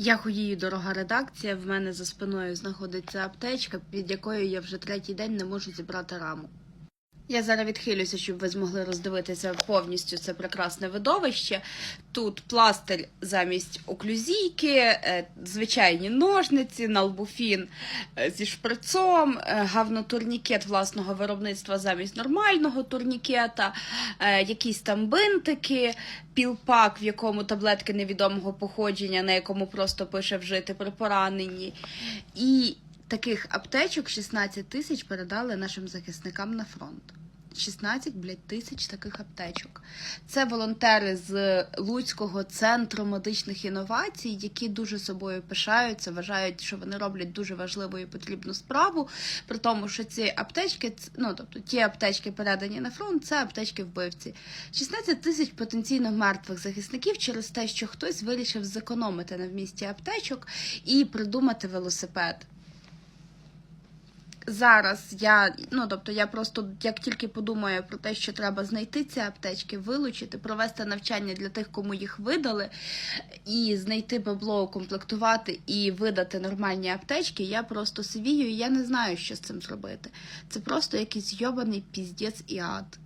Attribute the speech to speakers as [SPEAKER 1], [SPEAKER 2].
[SPEAKER 1] Я ходію дорога редакція. В мене за спиною знаходиться аптечка, під якою я вже третій день не можу зібрати раму. Я зараз відхилюся, щоб ви змогли роздивитися повністю це прекрасне видовище. Тут пластир замість оклюзійки, е, звичайні ножниці, налбуфін е, зі шприцом, е, гавнотурнікет власного виробництва замість нормального турнікета, якісь там бинтики, пілпак, в якому таблетки невідомого походження, на якому просто пише вжити при пораненні. І таких аптечок 16 тисяч передали нашим захисникам на фронт. 16, блядь, тисяч таких аптечок. Це волонтери з Луцького центру медичних інновацій, які дуже собою пишаються, вважають, що вони роблять дуже важливу і потрібну справу. При тому, що ці аптечки, ну тобто ті аптечки передані на фронт, це аптечки вбивці. 16 тисяч потенційно мертвих захисників через те, що хтось вирішив зекономити на вмісті аптечок і придумати велосипед. Зараз я, ну тобто, я просто як тільки подумаю про те, що треба знайти ці аптечки, вилучити, провести навчання для тих, кому їх видали, і знайти бабло, укомплектувати і видати нормальні аптечки, я просто свію, і я не знаю, що з цим зробити. Це просто якийсь йобаний піздець і ад.